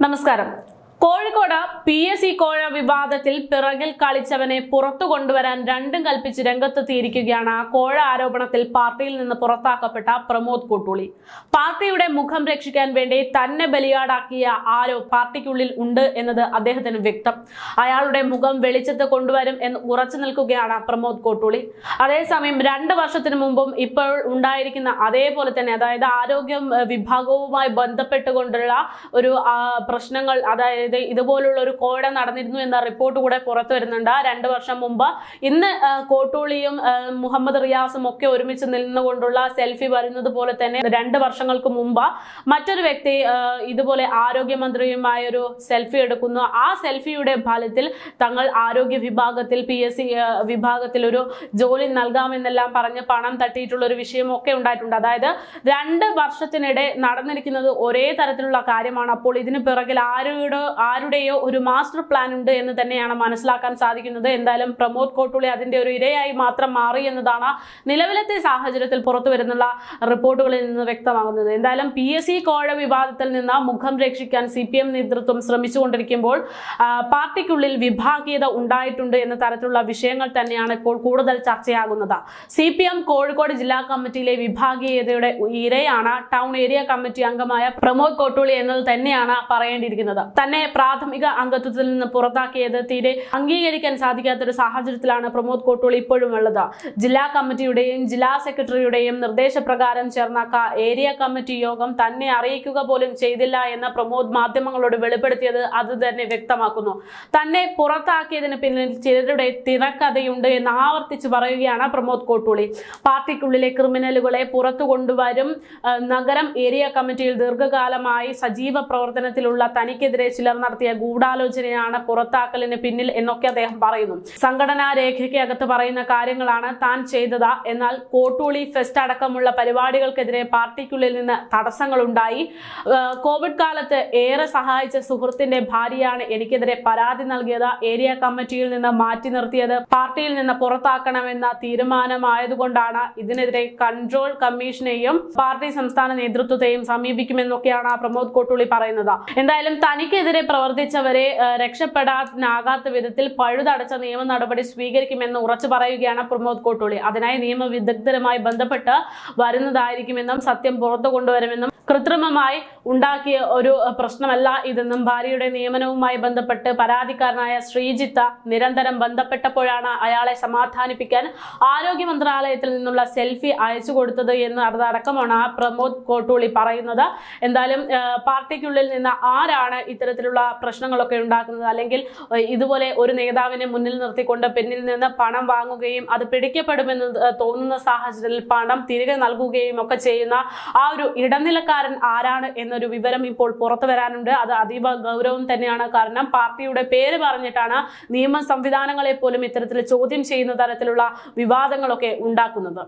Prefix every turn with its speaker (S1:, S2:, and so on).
S1: നമസ്കാരം Kozhikode P S C കോഴ വിവാദത്തിൽ പിറകിൽ കളിച്ചവനെ പുറത്തു കൊണ്ടുവരാൻ രണ്ടും കൽപ്പിച്ച് രംഗത്തെത്തിയിരിക്കുകയാണ്. കോഴ ആരോപണത്തിൽ പാർട്ടിയിൽ നിന്ന് പുറത്താക്കപ്പെട്ട പ്രമോദ് കോട്ടൂളി. പാർട്ടിയുടെ മുഖം രക്ഷിക്കാൻ വേണ്ടി തന്നെ ബലിയാടാക്കിയ ആരോ പാർട്ടിക്കുള്ളിൽ ഉണ്ട് എന്നത് അദ്ദേഹത്തിന് വ്യക്തം. അയാളുടെ മുഖം വെളിച്ചത്ത് കൊണ്ടുവരും എന്ന് ഉറച്ചു നിൽക്കുകയാണ് പ്രമോദ് കോട്ടൂളി. അതേസമയം രണ്ട് വർഷത്തിന് മുമ്പും ഇപ്പോൾ ഉണ്ടായിരിക്കുന്ന അതേപോലെ തന്നെ അതായത് ആരോഗ്യം വിഭാഗവുമായി ബന്ധപ്പെട്ടുകൊണ്ടുള്ള ഒരു പ്രശ്നങ്ങൾ അതായത് ഇതുപോലുള്ള ഒരു കോഴ നടന്നിരുന്നു എന്ന റിപ്പോർട്ട് കൂടെ പുറത്തു വരുന്നുണ്ട്. രണ്ട് വർഷം മുമ്പ് ഇന്ന് കോട്ടോളിയും മുഹമ്മദ് റിയാസും ഒക്കെ ഒരുമിച്ച് നിന്നുകൊണ്ടുള്ള സെൽഫി വരുന്നത് പോലെ തന്നെ രണ്ട് വർഷങ്ങൾക്ക് മുമ്പ് മറ്റൊരു വ്യക്തി ഇതുപോലെ ആരോഗ്യമന്ത്രിയുമായ ഒരു സെൽഫി എടുക്കുന്നു. ആ സെൽഫിയുടെ ഫലത്തിൽ തങ്ങൾ ആരോഗ്യ വിഭാഗത്തിൽ പി എസ് സി വിഭാഗത്തിൽ ഒരു ജോലി നൽകാമെന്നെല്ലാം പറഞ്ഞ് പണം തട്ടിയിട്ടുള്ള ഒരു വിഷയമൊക്കെ ഉണ്ടായിട്ടുണ്ട്. അതായത് രണ്ട് വർഷത്തിനിടെ നടന്നിരിക്കുന്നത് ഒരേ തരത്തിലുള്ള കാര്യമാണ്. അപ്പോൾ ഇതിന് പിറകിൽ ആരുടെ ആരുടെയോ ഒരു മാസ്റ്റർ പ്ലാൻ ഉണ്ട് എന്ന് തന്നെയാണ് മനസ്സിലാക്കാൻ സാധിക്കുന്നത്. എന്തായാലും പ്രമോദ് കോട്ടുളി അതിന്റെ ഒരു ഇരയായി മാത്രം മാറി എന്നതാണ് നിലവിലത്തെ സാഹചര്യത്തിൽ പുറത്തു വരുന്നുള്ള റിപ്പോർട്ടുകളിൽ നിന്ന് വ്യക്തമാകുന്നത്. എന്തായാലും പി എസ് സി കോഴ വിവാദത്തിൽ നിന്ന് മുഖം രക്ഷിക്കാൻ സി പി എം നേതൃത്വം ശ്രമിച്ചുകൊണ്ടിരിക്കുമ്പോൾ പാർട്ടിക്കുള്ളിൽ വിഭാഗീയത ഉണ്ടായിട്ടുണ്ട് എന്ന തരത്തിലുള്ള വിഷയങ്ങൾ തന്നെയാണ് ഇപ്പോൾ കൂടുതൽ ചർച്ചയാകുന്നത്. സി പി എം കോഴിക്കോട് ജില്ലാ കമ്മിറ്റിയിലെ വിഭാഗീയതയുടെ ഇരയാണ് ടൗൺ ഏരിയ കമ്മിറ്റി അംഗമായ പ്രമോദ് കോട്ടൂളി എന്നത് തന്നെയാണ് പറയേണ്ടിയിരിക്കുന്നത്. തന്നെ പ്രാഥമിക അംഗത്വത്തിൽ നിന്ന് പുറത്താക്കിയത്. തീരെ അംഗീകരിക്കാൻ സാധിക്കാത്ത ഒരു സാഹചര്യത്തിലാണ് പ്രമോദ് കോട്ടൂൾ ഇപ്പോഴും ഉള്ളത്. ജില്ലാ കമ്മിറ്റിയുടെയും ജില്ലാ സെക്രട്ടറിയുടെയും നിർദ്ദേശപ്രകാരം ചേർന്ന ഏരിയ കമ്മിറ്റി യോഗം തന്നെ അറിയിക്കുക പോലും ചെയ്തില്ല എന്ന് പ്രമോദ് മാധ്യമങ്ങളോട് വെളിപ്പെടുത്തിയത് അത് തന്നെ വ്യക്തമാക്കുന്നു. തന്നെ പുറത്താക്കിയതിന് പിന്നിൽ ചിലരുടെ തിരക്കഥയുണ്ട് എന്ന് ആവർത്തിച്ച് പറയുകയാണ് പ്രമോദ് കോട്ടൂളി. പാർട്ടിക്കുള്ളിലെ ക്രിമിനലുകളെ പുറത്തു കൊണ്ടുവരും. നഗരം ഏരിയ കമ്മിറ്റിയിൽ ദീർഘകാലമായി സജീവ പ്രവർത്തനത്തിലുള്ള തനിക്കെതിരെ ചിലർ നടത്തിയ ഗൂഢാലോചനയാണ് പുറത്താക്കലിന് പിന്നിൽ എന്നൊക്കെ അദ്ദേഹം പറയുന്നു. സംഘടനാ രേഖയ്ക്ക് അകത്ത് പറയുന്ന കാര്യങ്ങളാണ് താൻ ചെയ്തത്. എന്നാൽ കോട്ടൂളി ഫെസ്റ്റ് അടക്കമുള്ള പരിപാടികൾക്കെതിരെ പാർട്ടിക്കുള്ളിൽ നിന്ന് തടസ്സങ്ങളുണ്ടായി. കോവിഡ് കാലത്ത് ഏറെ സഹായിച്ച സുഹൃത്തിന്റെ ഭാര്യയാണ് എനിക്കെതിരെ പരാതി നൽകിയത്. ഏരിയ കമ്മിറ്റിയിൽ നിന്ന് മാറ്റി നിർത്തിയത് പാർട്ടിയിൽ നിന്ന് പുറത്താക്കണമെന്ന തീരുമാനമായതുകൊണ്ടാണ്. ഇതിനെതിരെ കൺട്രോൾ കമ്മീഷനെയും പാർട്ടി സംസ്ഥാന നേതൃത്വത്തെയും സമീപിക്കുമെന്നൊക്കെയാണ് പ്രമോദ് കോട്ടൂളി പറയുന്നത്. എന്തായാലും തനിക്കെതിരെ പ്രവർത്തിച്ചവരെ രക്ഷപ്പെടാനാകാത്ത വിധത്തിൽ പഴുതടച്ച നിയമ നടപടി സ്വീകരിക്കുമെന്ന് ഉറച്ചു പറയുകയാണ് പ്രമോദ് കോട്ടൂളി. അതിനായി നിയമവിദഗ്ധരുമായി ബന്ധപ്പെട്ട് വരുന്നതായിരിക്കുമെന്നും സത്യം പുറത്തു കൊണ്ടുവരുമെന്നും കൃത്രിമമായി ഉണ്ടാക്കിയ ഒരു പ്രശ്നമല്ല ഇതെന്നും ഭാര്യയുടെ നിയമനവുമായി ബന്ധപ്പെട്ട് പരാതിക്കാരനായ ശ്രീജിത്ത നിരന്തരം ബന്ധപ്പെട്ടപ്പോഴാണ് അയാളെ സമാധാനിപ്പിക്കാൻ ആരോഗ്യ മന്ത്രാലയത്തിൽ നിന്നുള്ള സെൽഫി അയച്ചു കൊടുത്തത് എന്ന് അതടക്കമാണ് പ്രമോദ് കോട്ടൂളി പറയുന്നത്. എന്തായാലും പാർട്ടിക്കുള്ളിൽ നിന്ന് ആരാണ് ഇത്തരത്തിലുള്ള പ്രശ്നങ്ങളൊക്കെ ഉണ്ടാക്കുന്നത്? അല്ലെങ്കിൽ ഇതുപോലെ ഒരു നേതാവിനെ മുന്നിൽ നിർത്തിക്കൊണ്ട് പിന്നിൽ നിന്ന് പണം വാങ്ങുകയും അത് പിടിക്കപ്പെടുമെന്ന് തോന്നുന്ന സാഹചര്യത്തിൽ പണം തിരികെ നൽകുകയും ഒക്കെ ചെയ്യുന്ന ആ ഒരു ഇടനിലക്കാരൻ ആരാണ് എന്നൊരു വിവരം ഇപ്പോൾ പുറത്തു വരാനുണ്ട്. അത് അതീവ ഗൗരവം തന്നെയാണ്. കാരണം പാർട്ടിയുടെ പേര് പറഞ്ഞിട്ടാണ് നിയമ സംവിധാനങ്ങളെ പോലും ഇത്തരത്തിൽ ചോദ്യം ചെയ്യുന്ന തരത്തിലുള്ള വിവാദങ്ങളൊക്കെ ഉണ്ടാക്കുന്നത്.